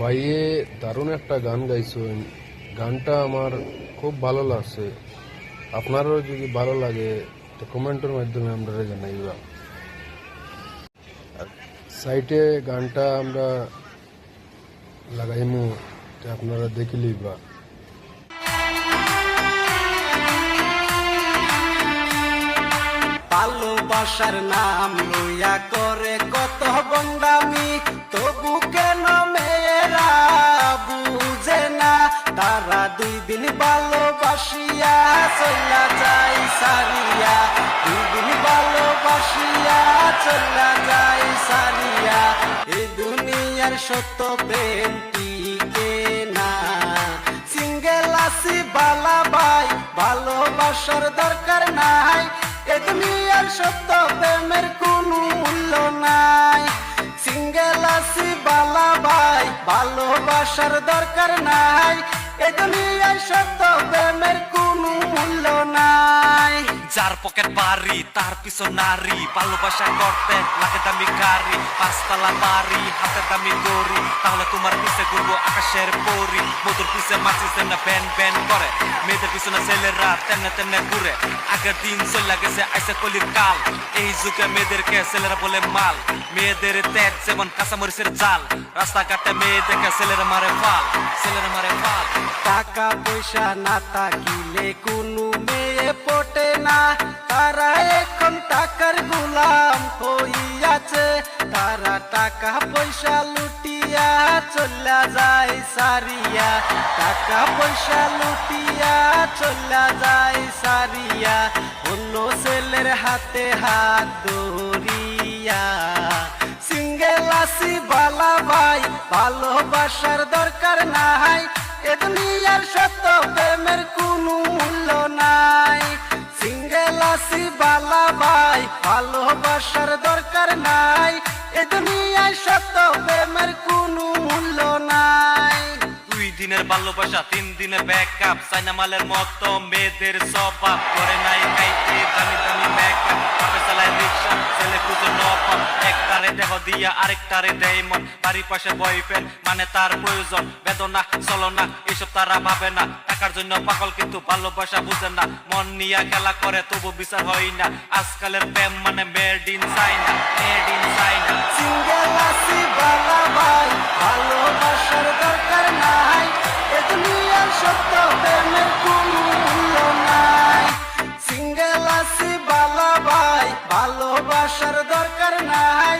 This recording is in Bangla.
ভাইয়ে দারুণ একটা গান গাইছেন। গানটা আমার খুব ভালো লাগছে। আপনারও যদি ভালো লাগে, তো কমেন্টের মাধ্যমে আমরা জানাইবা সাইটে গানটা আমরা লাগাইমু আপনারা দেখে লিবা ভালোবাসার নাম লইয়া করে তারা দুই দিন ভালোবাসিয়া চলা যায় সারিয়া। দুই দিন ভালোবাসিয়া চলা যায় সারিয়া। এই দুনিয়ার সত্য প্রেম টিকে না। সিঙ্গেল আসি বালা ভাই, ভালোবাসার দরকার নাই। এ দুনিয়ার সত্য প্রেমের কোনো মূল্য নাই। সিঙ্গেল আসি বালা ভাই, ভালোবাসার দরকার নাই। এ দুনিয়ার সত্য প্রেমের কোনো মূল্য নাই। যার পকেট বাড়ি তার পিছন নারী ভালোবাসা করতে লাগে দামি গাড়ি পাঁচতলা বাড়ি হাতে দামি দড়ি তাহলে তোমার পিছে ঘুরবো আকাশের পরি মধুর পিছে মাছি না ব্যান ব্যান করে মেয়েদের পিছনে ছেলেরা তেমনে তেমনে ঘুরে আগের দিন চলে গেছে আইসে কলির কাল এই যুগে মেয়েদেরকে ছেলেরা বলে মাল মেয়েদের তেজ যেমন কাঁচামরিচের জাল রাস্তাঘাটে মেয়ে দেখে ছেলেরা মারে ফাল ছেলেরা মারে ফাল টাকা পয়সা না থাকিলে কোনো মেয়ে তারা টাকা পয়সা লুটিয়া চলা যায় সারিয়া টাকা পয়সা লুটিয়া চলা যায় সারিয়া অন্য ছেলের হাতে হাত ধরিয়া সিঙ্গেল আসি বালা ভাই ভালোবাসার দরকার নাই এ সত্য প্রেমের কোনো মূল্য নাই সিঙ্গেল আসি বালা ভাই ভালোবাসার দরকার নাই দুনিয়ার প্রেমের কোনো মূল্য নাই। দুই দিনের ভালোবাসা তিন দিনের ব্যাকআপ সাইনা মতো মেয়েদের স্বভাব করে নাই খাইতে দামি দামি ব্যাকআপ আপে চালায় রিক্সা ছেলে খুঁজে নপাম একটারে দেহ দিয়া আরেকটারে দেয় মন। বাড়ির পাশে বয়ফ্রেন্ড মানে তার প্রয়োজন। বেদনা চলনা এসব তারা ভাবে না। টাকার জন্য পাগল কিন্তু ভালোবাসা বুঝে না। মন নিয়া খেলা করে তবু বিচার হয় না। আজকালের প্রেম মানে made in China made in China single ভালোবাসার দরকার নাই।